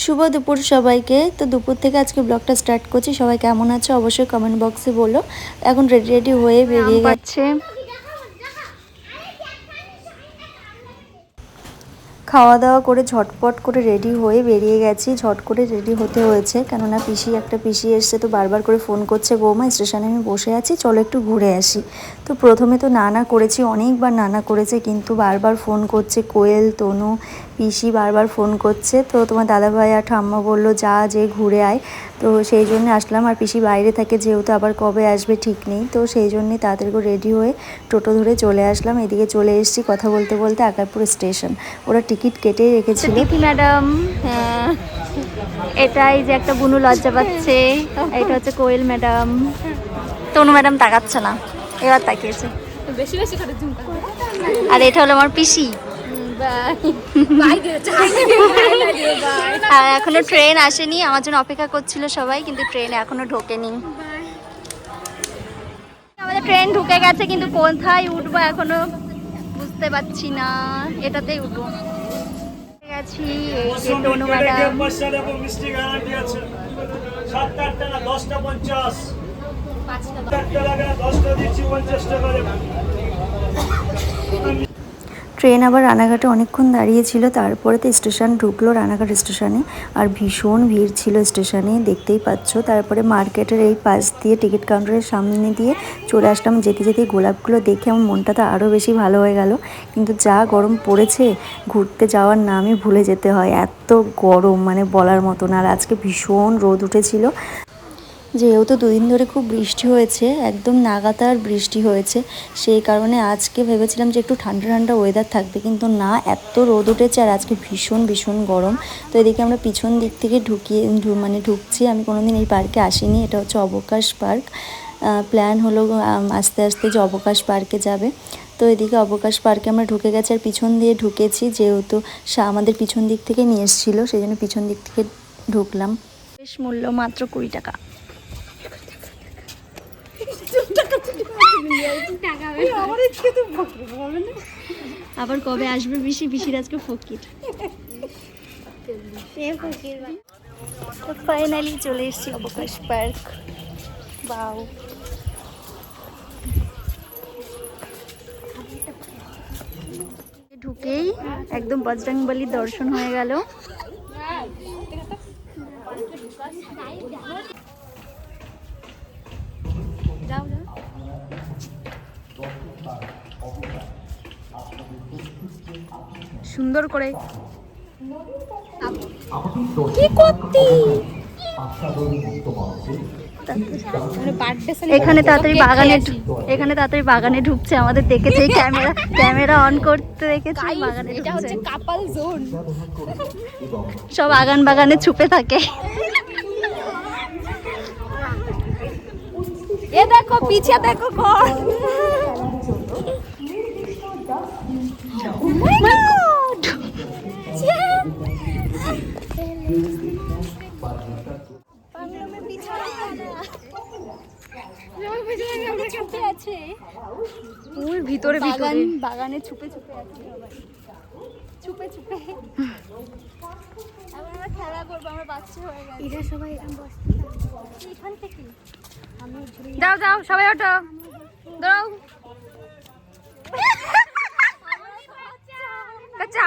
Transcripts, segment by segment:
শুভ দুপুর সবাইকে। তো দুপুর থেকে আজকে ব্লগটা স্টার্ট করছি। সবাই কেমন আছে অবশ্যই কমেন্ট বক্সে বলো। এখন রেডি রেডি হয়ে বেরিয়ে গেছে। খাওয়া দাওয়া করে ঝটপট করে রেডি হয়ে বেরিয়ে গেছি। ঝট করে রেডি হতে হয়েছে। কেননা পিসি একটা পিসি এসছে তো বারবার করে ফোন করছে বৌমা স্টেশনে আমি বসে আছি চলো একটু ঘুরে আসি। তো প্রথমে তো নানা করেছি অনেকবার নানা করেছে কিন্তু বারবার ফোন করছে কোয়েল তনু পিসি বারবার ফোন করছে। তো তোমার দাদাভাই আর ঠাম্মা বলল যা যে ঘুরে আয়। তো সেই জন্য আসলাম। আর পিসি বাইরে থাকে যেহেতু আবার কবে আসবে ঠিক নেই। তো সেই জন্যে তাড়াতাড়ি করে রেডি হয়ে টোটো ধরে চলে আসলাম। এদিকে চলে এসেছি কথা বলতে বলতে আকারপুর স্টেশন। ওরা টিকিট কেটে রেখেছিল। তিথি ম্যাডাম এটাই যে একটা বুনু লজ্জা পাচ্ছে। এটা হচ্ছে কোয়েল ম্যাডাম। তনু ম্যাডাম তাকাচ্ছে না এবার তাকিয়েছে। বেশি বেশি করে। আর এটা হলো আমার পিসি। আর এখনও ট্রেন আসেনি আমার জন্য অপেক্ষা করছিল সবাই কিন্তু ট্রেন এখনও ঢোকেনি। আমাদের ট্রেন ঢুকে গেছে কিন্তু কোথায় উঠবো এখনও বুঝতে পারছি না। এটাতেই উঠবো। উঠে গেছি এই যে তনু ম্যাডাম। দশটা দিচ্ছি পঞ্চাশ টাকা ট্রেন আবার রানাঘাটে অনেকক্ষণ দাঁড়িয়েছিল তারপরে তো স্টেশন ঢুকলো রানাঘাট স্টেশনে। আর ভীষণ ভিড় ছিল স্টেশনে, দেখতেই পাচ্ছ। তারপরে মার্কেটের এই পাশ দিয়ে টিকিট কাউন্টারের সামনে দিয়ে চলে আসলাম। যেতে যেতে গোলাপগুলো দেখে আমার মনটা তো আরও বেশি ভালো হয়ে গেল। কিন্তু যা গরম পড়েছে, ঘুরতে যাওয়ার নামই ভুলে যেতে হয়। এত গরম মানে বলার মতো না আর আজকে ভীষণ রোদ উঠেছিল। যেহেতু দুদিন ধরে খুব বৃষ্টি হয়েছে, একদম নাগাতার বৃষ্টি হয়েছে, সেই কারণে আজকে ভেবেছিলাম যে একটু ঠান্ডা ঠান্ডা ওয়েদার থাকবে, কিন্তু না, এত রোদ উঠেছে আর আজকে ভীষণ ভীষণ গরম। তো এদিকে আমরা পিছন দিক থেকে ঢুকিয়ে মানে ঢুকছি, আমি কোনোদিন এই পার্কে আসিনি, এটা হচ্ছে অবকাশ পার্ক প্ল্যান হলো আস্তে আস্তে যে অবকাশ পার্কে যাবে। তো এদিকে অবকাশ পার্কে আমরা ঢুকে গেছি আর পিছন দিয়ে ঢুকেছি, যেহেতু সা- আমাদের পিছন দিক থেকে নিয়ে এসেছিল, সেই জন্য পিছন দিক থেকে ঢুকলাম। বেশ মূল্য মাত্র কুড়ি টাকা আমার ইচ্ছে তো বকরে বলবে না আবার কবে আসবে বেশি বেশির আজকে ফকির। ফাইনালি চলে এসেছি অবকাশ পার্ক বাউ। ঢুকেই একদম বজরংবলির দর্শন হয়ে গেল। সুন্দর করে কি করতি? এখানে তাড়াতাড়ি বাগানে এখানে তাড়াতাড়ি বাগানে ঢুকছে আমাদের দেখেছে ক্যামেরা ক্যামেরা অন করতে দেখেছে বাগানে এটা হচ্ছে কাপাল জোন সব আগান বাগানে ছুপে থাকে। এ দেখো পিছে দেখো ঘর। ওর ভিতরে ভিতরে। বাগানে ছুপে ছুপে আছে ছুপে ছুপে। আমরা খেলা করব আমরা বাচ্চা হয়ে গেছে। এরা সবাই এরকম বসতে এখান থেকে। যাও যাও সবাই ওঠো। দাও।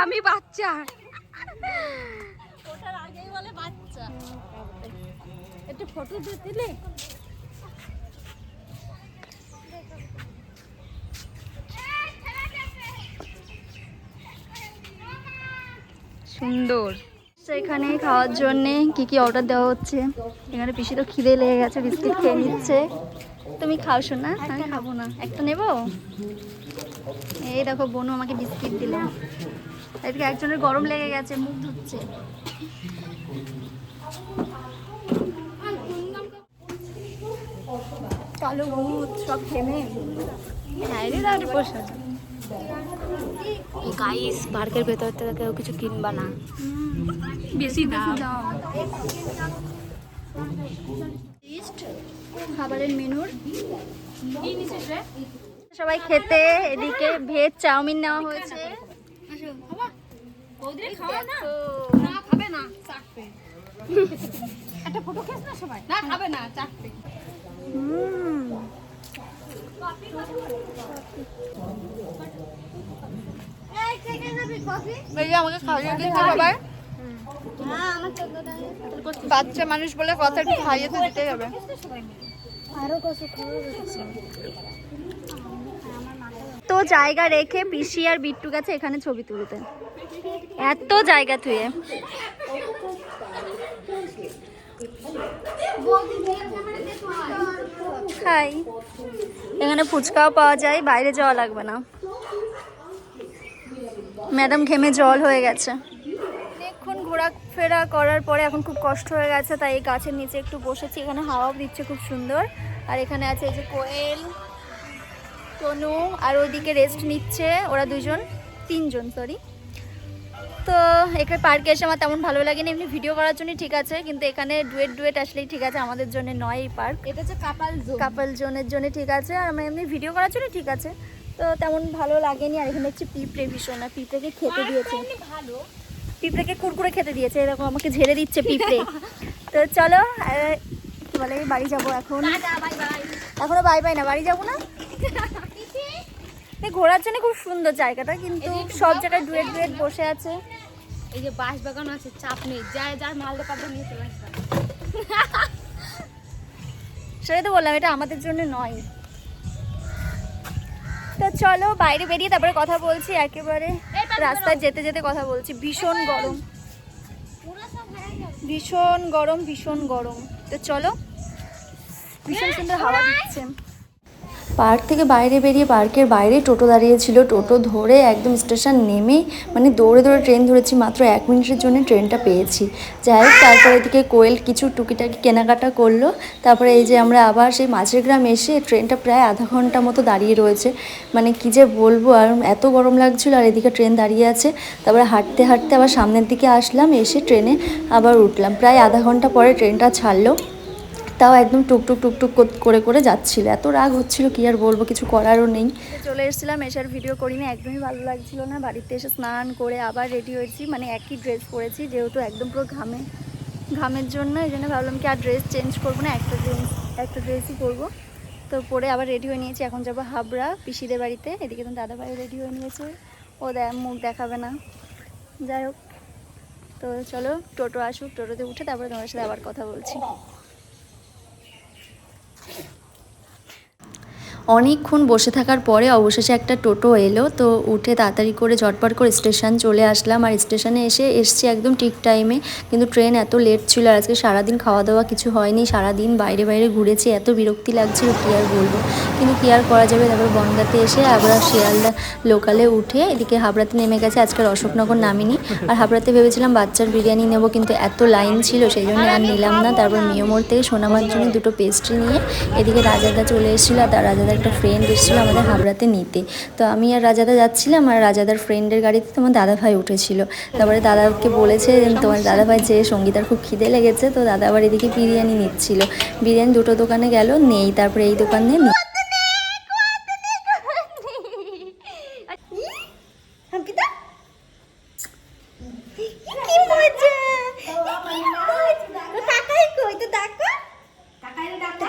আমি বাচ্চা। ওঠার আগেই বলে বাচ্চা। একটু ফটো দিলে? সুন্দর। এখানে খাওয়ার জন্য কি কি অর্ডার দেওয়া হচ্ছে? এখানে পিসি তো খিদে লেগে গেছে বিস্কিট খেয়ে নিচ্ছে। তুমি খাও শোনা আমি খাব না। একটা নেব? এই দেখো বোনু আমাকে বিস্কিট দিল। এদিকে একজনের গরম লেগে গেছে মুখ ধুচ্ছে। কালো ভূত সব থেমে। বাইরে বসে গাইস পার্কের ভেতর থেকে কেউ কিছু কিনবা না। বেশি দাম। খাবারের মেনুর। সবাই খেতে এদিকে ভেজ চাউমিন নেওয়া হয়েছে। খাওয়া না? খাবে না একটা ফটো খেস না সবাই? না খাবে না আমাকে খাইয়ে দিচ্ছে সবাই হ্যাঁ বাচ্চা মানুষ বলে কথা একটু খাইয়ে তো দিতেই হবে। আরও কত খাওয়া জায়গা রেখে পিসি আর বিট্টু গেছে এখানে ছবি তুলতে। এত জায়গা থুয়ে খাই এখানে ফুচকাও পাওয়া যায়, বাইরে যাওয়া লাগবে না। ম্যাডাম ঘেমে জল হয়ে গেছে। অনেকক্ষণ ঘোরাফেরা করার পরে এখন খুব কষ্ট হয়ে গেছে, তাই এই গাছের নিচে একটু বসেছি, এখানে হাওয়াও দিচ্ছে খুব সুন্দর। আর এখানে আছে এই যে কোয়েল। তনু আর ওইদিকে রেস্ট নিচ্ছে ওরা দুজন তিনজন সরি তো এখানে পার্কে এসে আমার তেমন ভালো লাগেনি এমনি ভিডিও করার জন্য ঠিক আছে কিন্তু এখানে ডুয়েট ডুয়েট আসলেই ঠিক আছে আমাদের জন্য নয় এই পার্ক এটা হচ্ছে কাপাল জোন কাপল জোনের জন্য ঠিক আছে আর আমার এমনি ভিডিও করার জন্য ঠিক আছে। তো তেমন ভালো লাগেনি আর এখানে হচ্ছে পিঁপড়ে ভীষণ আর পিঁপড়েকে খেতে দিয়েছে। ভালো। পিঁপড়েকে কুরকুরে খেতে দিয়েছে এরকম আমাকে ঝেড়ে দিচ্ছে পিঁপড়ে। তো চলো কি বলে বাড়ি যাব এখন। এখনও বাই বাই না বাড়ি যাব না? ঘোরার জন্য খুব সুন্দর জায়গাটা কিন্তু সব জায়গায় ডুয়েট ডুয়েট বসে আছে। এই যে বাঁশ বাগান আছে চাপ নেই। যার যার মালদা পাতা নিয়ে চলে আসবে। সেটাই তো বললাম এটা আমাদের জন্য নয়। তো চলো বাইরে বেরিয়ে তারপরে কথা বলছি একেবারে রাস্তায় যেতে যেতে কথা বলছি। ভীষণ গরম। ভীষণ গরম ভীষণ গরম। তো চলো ভীষণ সুন্দর হাওয়া দিচ্ছে। পার্ক থেকে বাইরে বেরিয়ে পার্কের বাইরে টোটো দাঁড়িয়েছিল। টোটো ধরে একদম স্টেশন নেমেই মানে দৌড়ে দৌড়ে ট্রেন ধরেছি, মাত্র এক মিনিটের জন্য ট্রেনটা পেয়েছি। যাই হোক, তারপরে এদিকে কোয়েল কিছু টুকিটাকি কেনাকাটা করল। তারপরে এই যে আমরা আবার সেই মাঝের গ্রাম এসে ট্রেনটা প্রায় আধা ঘণ্টা মতো দাঁড়িয়ে রয়েছে। মানে কি যে বলব, আর এত গরম লাগছিল আর এদিকে ট্রেন দাঁড়িয়ে আছে। তারপরে হাঁটতে হাঁটতে আবার সামনের দিকে আসলাম, এসে ট্রেনে আবার উঠলাম। প্রায় আধা ঘণ্টা পরে ট্রেনটা ছাড়লো। তাও একদম টুকটুক টুকটুক কর- করে যাচ্ছিল। এত রাগ হচ্ছিল, কি আর বলব, কিছু করারও নেই। চলে এসেছিলাম, এসে আর ভিডিও করিনি, একদমই ভালো লাগছিল না। বাড়িতে এসে স্নান করে আবার রেডি হয়েছি মানে একই ড্রেস পরেছি, যেহেতু একদম পুরো ঘামে, ঘামের জন্য, এই জন্য ভাবলাম কি আর ড্রেস চেঞ্জ করব না, একটা ড্রেস একটা ড্রেসই পরবো। তো পরে আবার রেডি হয়ে নিয়েছি, এখন যাব হাবড়া, পিসিদের বাড়িতে। এদিকে তো দাদাভাই রেডি হয়ে নিয়েছে, ও মুখ দেখাবে না। যাই হোক, তো চলো টোটো আসুক, টোটোতে উঠে তারপরে তোমার সাথে আবার কথা বলছি। অনেকক্ষণ বসে থাকার পরে অবশেষে একটা টোটো এলো, তো উঠে তাড়াতাড়ি করে, ঝটপট করে স্টেশন চলে আসলাম। আর স্টেশনে এসে এসছি একদম ঠিক টাইমে কিন্তু ট্রেন এত লেট ছিল, আর আজকে সারাদিন খাওয়া দাওয়া কিছু হয়নি, সারাদিন বাইরে বাইরে ঘুরেছি, এত বিরক্তি লাগছিল, কী আর বলব? কিন্তু কী আর করা যাবে? তারপর বনগাতে এসে আবার শিয়ালদা লোকালে উঠে, এদিকে হাবড়াতে নেমে গেছে আজকাল অশোকনগর নামিনি। আর হাবড়াতে ভেবেছিলাম বাচ্চার বিরিয়ানি নেব, কিন্তু এত লাইন ছিল, সেই জন্য আর নিলাম না। তারপর মিয়মোর থেকে সোনামার জন্য দুটো পেস্ট্রি নিয়ে, এদিকে রাজাদা চলে এসেছিল, আর তার রাজাদার একটা ফ্রেন্ড এসেছিল আমাদের হাবড়াতে নিতে। তো আমি আর রাজাদা যাচ্ছিলাম আর রাজাদার ফ্রেন্ডের গাড়িতে তোমার দাদাভাই উঠেছিল। তারপরে দাদাকে বলেছে তোমার দাদাভাই যে সঙ্গীতার খুব খিদে লেগেছে, তো দাদা আবার এদিকে বিরিয়ানি নিচ্ছিল। বিরিয়ানি দুটো দোকানে গেল, নেই, তারপরে এই দোকানে নি- কি মজা তো কাকাই কই তো দেখো কাকাই দেখো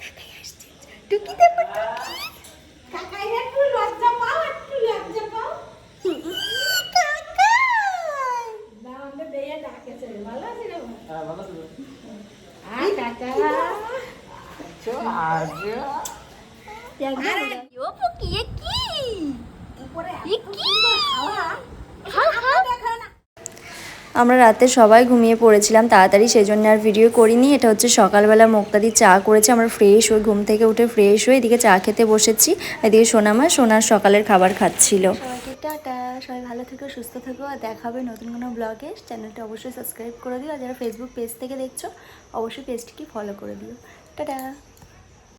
কাকাই আসছে টুকি দেখো টুকি কাকাই একটু লজ্জা পাও একটু লজ্জা পাও কাকাই ও পুকি এ কি এ কি? খাও খাও আমরা রাতে সবাই ঘুমিয়ে পড়েছিলাম তাড়াতাড়ি সেই জন্য আর ভিডিও করিনি। এটা হচ্ছে সকালবেলা মুক্তাদি চা করেছে, আমরা ফ্রেশ হয়ে ঘুম থেকে উঠে ফ্রেশ হয়ে এদিকে চা খেতে বসেছি, এদিকে সোনামা সোনার সকালের খাবার খাচ্ছিল। টাটা, সবাই ভালো থেকো, সুস্থ থেকো, আর দেখাবে নতুন কোনো ব্লগে চ্যানেলটা অবশ্যই সাবস্ক্রাইব করে দিও, আর যারা ফেসবুক পেজ থেকে দেখছ, অবশ্যই পেজটিকে ফলো করে দিও। টাটা।